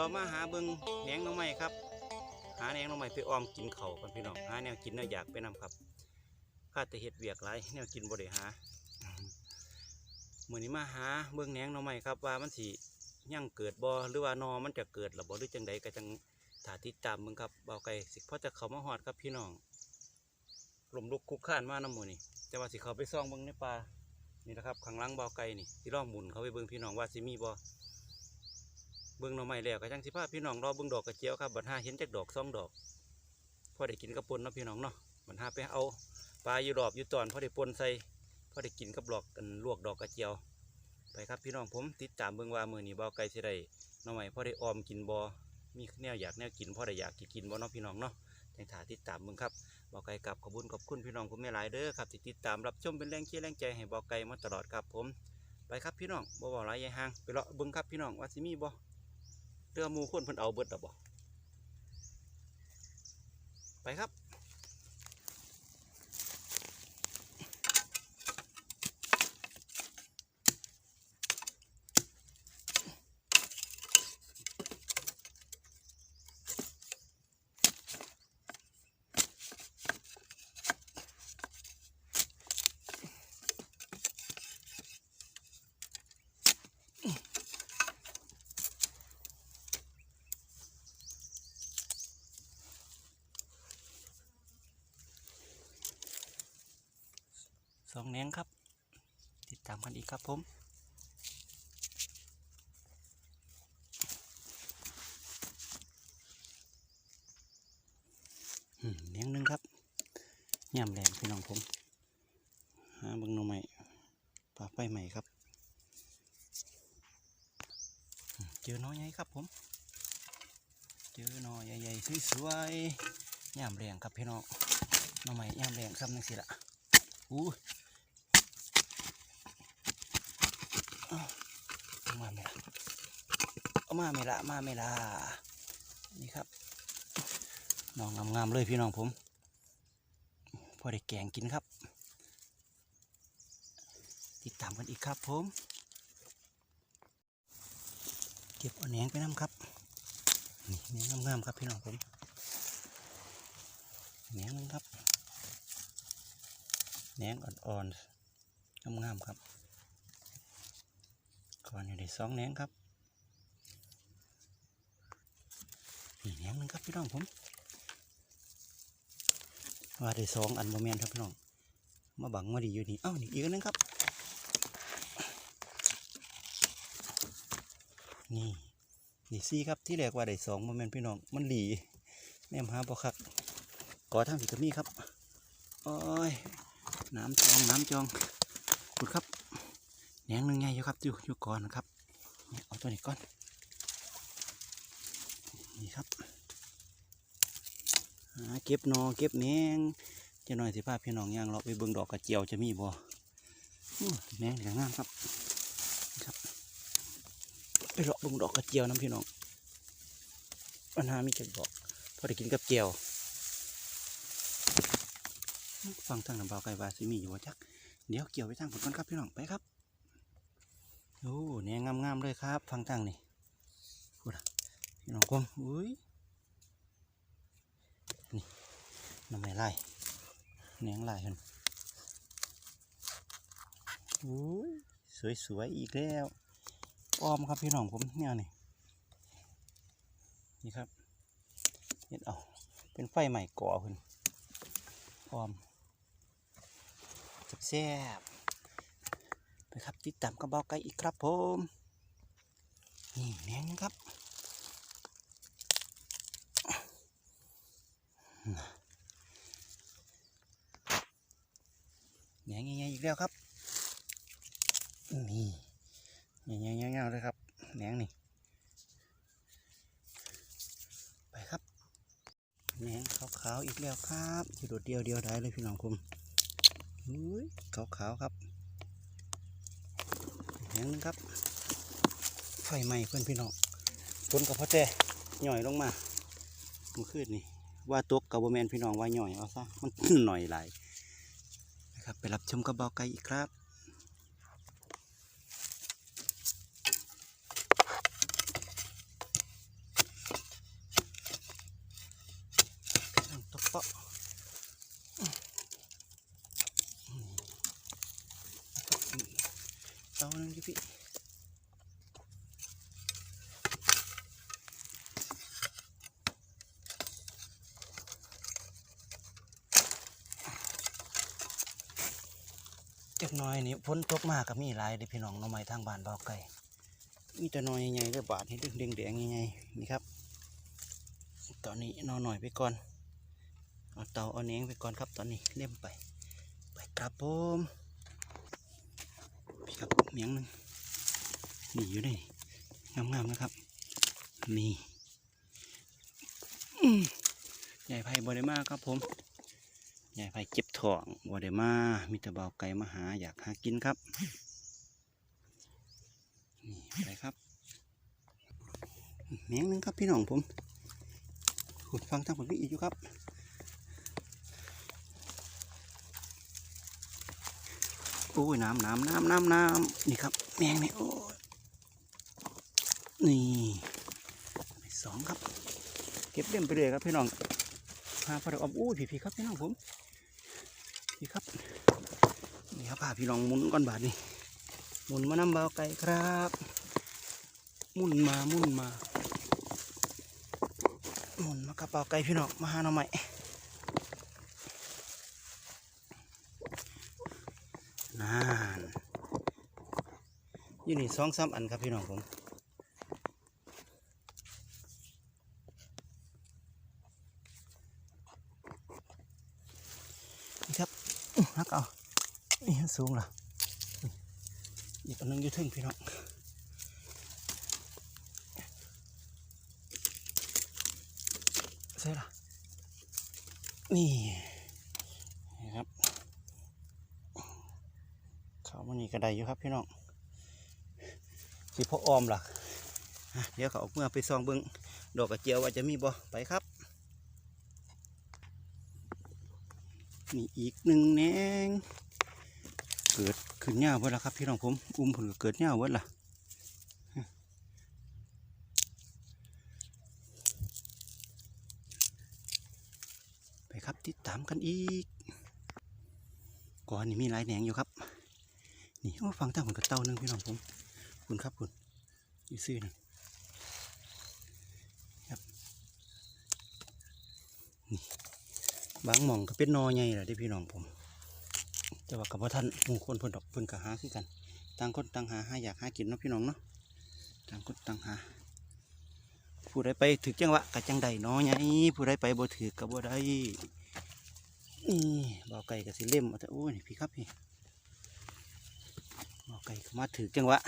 เรามาหาเบิงแหนงน้องไม้ครับ หาแหนงน้องไม้ไปออมกินเขากันพี่น้องหาแนวกินแนวอยากไปนํครับข้าแต่เฮ็ดเวียกหลายแนวกินบ่ได้หมื่อนี้มาหาเบิงแหนงน่อไม้ครับว่ามันสิยังเกิดบ่หรือว่านอมันจะเกิดหรือบ่หรือจังใดก็จังถ้าติดตามเบิ่งครับเบาไก่สิพอจะเขามาฮอดครับพี่น้องลมลุกคุกคานมาน้ำมือนี่แต่ว่าสิเขาไปซ่องเบิ่งในป่านี่นะครับข้างหลังเบาไก่นี่สิลองหมุนเขาไปเบิ่งพี่น้องว่าสิมีบ่ เบิ่งหน่อไม้แล้วก็จังสิพาพี่น้องรอเบิ่งดอกกระเจียวครับบัดหาเห็นจักดอกสองดอกพอได้กินกระปนเนาะพี่น้องเนาะบัดหาไปเอาปลาอยู่รอบอยู่ตอนพอได้ปนใส่พอได้กินกับหลอกกันลวกดอกกระเจียว ไปครับพี่น้องผมติดตามเบิ่งว่ามือนี้บ่าวไก่สิได้หน้องใหม่พอได้ออมกินบ่มีแนวอยากแนวกินพอได้อยากกินบ่เนาะพี่น้องเนาะจังถาติดตามเบิ่งครับบ่าวไก่กลับขอบุญขอบคุณพี่น้องผมแม่หลายเด้อครับที่ติดตามรับชมเป็นแรงเชียร์แรงใจให้บ่าวไก่มาตลอดครับผมไปครับพี่น้องบ่บ่หลายยายห่างไปเลาะเบิ่งครับพี่น้องว่าสิมีบ่ เรือมูคนเพิ่นเอาเบิดตอบ่ไปครับ สองแหนงครับ ติดตามกันอีกครับผมอืมแหนงหนึ่งครับย่ำแรงพี่น้องผมหาบิ่งหน่อใหม่ปลาไฟใหม่ครับ เจอหน้อยใหญ่ครับผม เจอหน่อยใหญ่ๆสวยๆย่ำแรงครับพี่น้องหน่อใหม่ย่ำแรงครับนั่นสิละอู้อ้าว เอามาไม่ละเอามาไม่ละมาไม่ละนี่ครับน้องงามๆเลยพี่น้องผม พอได้แกงกินครับ ติดตามกันอีกครับผม เก็บเอาแหนงไปน้ำครับนี่แหนงงามๆครับพี่น้องผมแหนงนึงครับแหนงอ่อนๆงามๆครับ ก่อนอยู่ได้สองแหนงครับนี่แหนงนึงครับพี่น้องผมว่าได้สองอันโมเมนครับพี่น้องมาบังมาดีอยู่นี่เอ้านี่อีกนหนึงครับ นี่นี่ซี่ครับที่แรกว่าได้สองโมเมนพี่น้องมันหลีแนมหาบ่คักก่อทางผิดกมีครับโอ้ยน้ำจองน้ำจองขุดครับ แหนงหนึ่งไงอยู่ครับอยู่อยู่ก่อนนะครับเนี่ยเอาตัวนี้ก่อนนี่ครับเก็บนอเก็บแหนงจะหน่อยสิพาพี่น้องย่างเราไปเบิ่งดอกกระเจียวจะมีบ่อู้แหนงเหลืองงามครับครับ ไปเลาะเบิ่งดอกกระเจียวน้ำพี่น้องปัญหามีจักดอกพอได้กินกับเจียวฟังทางน้ำเบาไก่วาสิมีอยู่ว่าจัก เดี๋ยวเกี่ยวไปทางผมก่อนครับพี่น้องไปครับ โอ้เนี่ยงามๆเลยครับ ฟังทางนี่พูดพี่น้องกลมอุ้ยนี่น้ำไม่ไล่เนียงไล่กันอุ้ยสวยๆอีกแล้วอ้อมครับพี่น้องผมเนี่ยนี่นี่ครับเห็ดเอาเป็นไฟใหม่ก่อขึ้นอ้อมแซ่บ ๆไปครับ ติดตามกระบอกไก่อีกครับผม นี่แหนงครับแหนงใหญ่ๆอีกแล้วครับนี่ใหญ่ๆเงาๆเลยครับแหนงนี่ไปครับแหนงขาวๆอีกแล้วครับจะโดดเดียวเดียวได้เลยพี่น้องผมอุ้ยขาวๆครับ อย่างนึงครับ ไฟไหม้เพื่อนพี่น้องฝนกับพ่อแต่หน่อยลงมาเมื่อคืนนี่ว่าตกกับโบแมนพี่น้องว่าหน่อยเอาซะมันหน่อยหลายนะครับไปรับชมกระบอกไก่อีกครับ นึงยูพี่จักน้อยนี่พ้นตกมากกับมีหลายเด้พี่น้องน้องไม้ทางบ้านบ่อไก่มีแต่น้อยใหญ่ๆเรือบาดให้ดึงเด้งแดงใหญ่ๆนี่ครับ ตอนนี้นอนหน่อยไปก่อนเอาเตาเอาเนียงไปก่อนครับตอนนี้เล่มไป ไปครับผมไปครับ เมียงหนึ่งนี่อยู่นี่งามๆนะครับนี่อืมใหญ่ไผ่บริมาครับผมใหญ่ไผ่เจ็บท้องบริมามีต่เบาไก่มาหาอยากหากินครับนี่ไปครับเมียงหนึงครับพี่น้องผมขุดฟังทางผมพี่อีกอยู่ครับ โอ้ยน้ำน้ำน้ำน้ำน้ำนี่ครับ แมงนี่โอ้ยนี่สองครับ เก็บเล่มไปเลยครับพี่น้องพาพาเราอมอู้พี่พี่ครับพี่น้องผมพี่ครับนี่ครับพาพี่น้องมุนก้อนบาทนี่มุนมานำเบาไก่ครับมุนมามุนมามุนมากับเบาไก่พี่น้องมาหาหน่อใหม่ นาน อยู่นี่สองสามอันครับพี่น้องผมนี่ครับอื้อฮักเอานี่สูงเหรอนี่อีกอันนึงอยู่ถึงพี่น้องใช่ละนี่นี่ครับ เขา มันนี่กระไดอยู่ครับพี่น้องสิพ่อออมล่ะเดี๋ยวเขาเอาเมื่อไปซองเบิ้งดอกกระเจียวว่าจะมีบ่ไปครับนี่อีกหนึ่งแหนงเกิดขึ้นเงาเบิดแล้วครับพี่น้องผม อุ้มผลเกิดเงาเบิดล่ะไปครับติดตามกันอีกก่อนนี่มีหลายแหนงอยู่ครับ นี่โอ้ฟังตั้งผลกระเต้านึงพี่น้องผมคุณครับคุณอยู่ซื่อนึงครับนี่บางหม่องก็เป็นนอใหญ่แหละที่พี่น้องผม แต่ว่ากับว่าท่านมู่คนเพิ่นดอกเพิ่นก็หาคือกันต่างคนต่างหาหาอยากหากินเนาะพี่น้องเนาะต่างคนต่างหา ผู้ใดไปถึกจังหวะกับจังใดนอใหญ่ผู้ใดไปบ่ถือกับบ่ได้นี่บ่าวไก่กับสิเล่มแต่โอ้ยพี่ครับพี่ บ่าวไก่ก็มาถือจังหวะ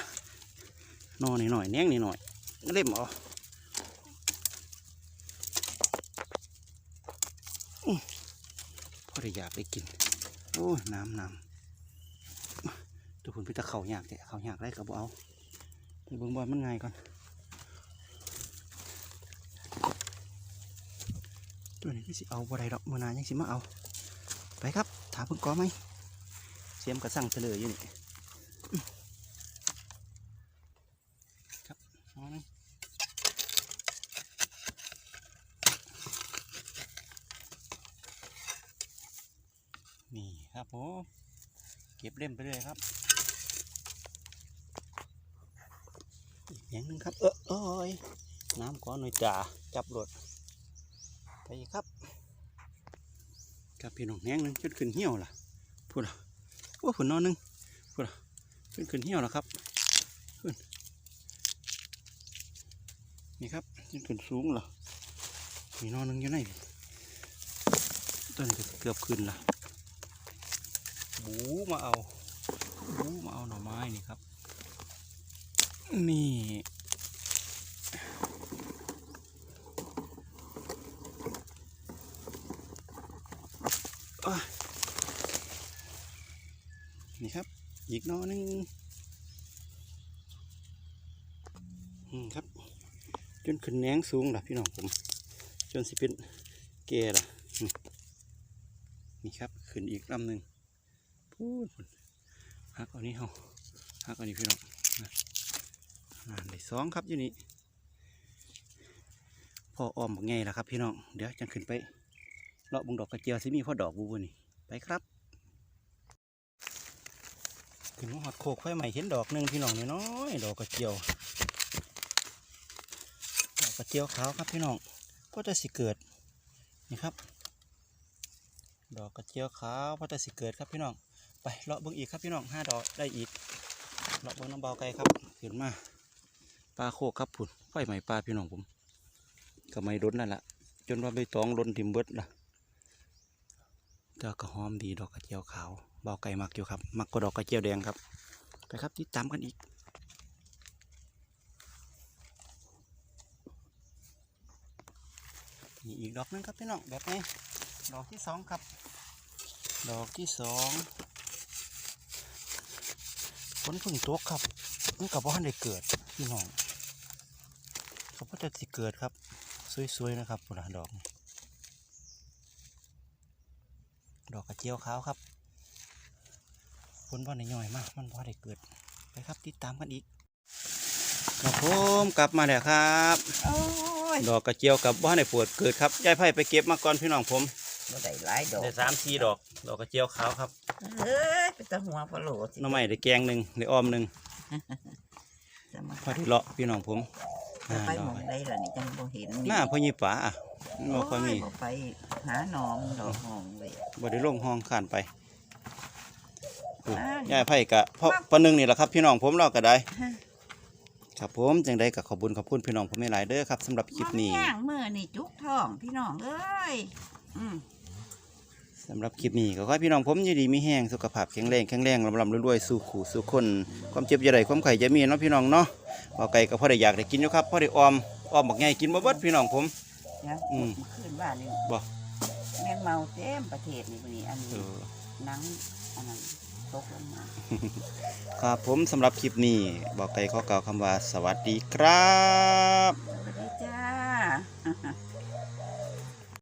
นอนหน่อยๆแหนงหน่อยเล่มอาอื้อพอได้อยากได้กิน โอ้ยน้ำน้ำตัวผุนพิตาเขาอยากแต่เขาอยากได้กับเอาไปเบิ่งบอลมันไงก่อนตัวนี้ก็สิเอาบ่ได้ดอกมือนานยังสิมาเอา ไปครับ ถามเพิ่งก้อไหมเสียมกระสั่งเฉลยอยู่นี่อื้อครับเอาหนึ่งนี่ ครับผมเก็บเล่มไปเลยครับอย่างนึงครับ เออเอ้ยน้ำก้อนหน่อยจ่าจับรถไปครับครับพี่น้องแหงหนึงจนขึ้นเหี่ยวล่ะพูดอะว่าผุนนอนนึงพูดอะจนขึ้นเหี่ยวล้วครับขึ้นนี่ครับจนขึ้นสูงเหรอมีนอนนึงอยู่ไหนต้นนี้เกือบขึ้นละ บูมาเอา บูมาเอาหน่อไม้นี่ครับ นี่นี่ครับ อีกนอหนึงอืมครับ จนขึ้นแนงสูงล่ะพี่น้องผม จนสิเป็นแก่ล่ะ นี่ครับ ขึ้นอีกลำหนึ่ง พูดหักอานี้เฮาหักอานี้พี่น้องนะอ่านได้สองครับอยู่นี่พอออมบอกไงล่ะครับพี่น้อง เดี๋ยวจะขึ้นไปเลาะบุงดอกกระเจียวสิมีพ่อดอกบูบูนี่ไปครับขึ้นหอดโคกไฟใหม่เห็นดอกหนึ่งพี่น้องน้อยดอกกระเจียวดอกกระเจียวขาวครับพี่น้องก็จะสิเกิดนี่ครับ ดอกกระเจียวขาวก็จะสิเกิดครับพี่น้อง ไปเลาะเบิ่งอีกครับพี่น้องห้าดอกได้อีกเลาะเบิ่งน้ำเบาไกลครับขึ้นมาปลาโคกครับผุนไฟใหม่ปลาพี่น้องผมก็ไม่ล้นนั่นแหละจนว่าใบตองล้นทิมเบิดละแต่ก็หอมดีดอกกระเจียวขาวเบาไก่มักอยู่ครับ มักก็ดอกกระเจียวแดงครับไปครับติดตามกันอีกนี่อีกดอกนึงครับพี่น้องแบบนี้ดอกที่สองครับ ดอกที่สอง นเพึ่งตกครับมันกับว่าได้เกิดพี่น้องเขาก็จะสิเกิดครับ สวยๆนะครับปุระดอกนี่ดอกกระเจียวขาวครับฝนว่าในย่อยมากมันว่าได้เกิดไปครับติดตามกันอีกครับผมกลับมาแล้วครับโอ้ยดอกกระเจียวกับว่าในปวดเกิดครับยายไผ่ไปเก็บมาก่อนพี่น้องผมบ่ได้หลายดอกได้สามสี่ดอก ดอกกระเจียวขาวครับ เอ้ยเป็นตาหัวพะโหลสิหน้ำใหม่ได้แกงหนึ่งได้อ้อมหนึ่งจะมาพอดีเลาะพี่น้องผมจะไปดหมออกงได้ล่ะนี่จังบ่เห็นหน้าพ่อยี่ป๋าอะมันบ่ค่อยมีโบ่ไปหาหนอมดอกหอมเลยบ่ได้ลงห้องขานไปอุ้ยอ้ายยายไผ่กะเพราะปะหนึงนี่แหละครับ พี่น้องผมเราก็ได้ฮะครับผมจังได้กับขอบคุญขอบคุณพี่น้องผมไม่หลายเด้อครับสำหรับคลิปนี้บ่มีย่างมือนี่จุกท้องพี่น้องเอ้ยอืมสำหรับคลิปนี้ก็ขอให้พี่น้องผมอยู่ดีมีแห้งสุขภาพแข็งแรงแข็งแรงลำลำรวยๆ สู่ขู่สู่คน ความเจ็บอย่าได้ความไข่จะมีเนาะพี่น้องเนาะเอาไก่ก็พอได้อยากได้กินอยู่ครับพอได้ออมออมบักใหญ่กินบ่เบิดพี่น้องผมเดี๋ยวอืมเมื่อคืนว่านี่บ่แม่งเมาเต็มประเทศนี่มื้อนี้อันเอนี้อหนังอันนั้นตกลงมาครับผมสำหรับคลิปนี้บอกไก่ขอกล่าวคำว่าสวัสดีครับ สวัสดีจ้า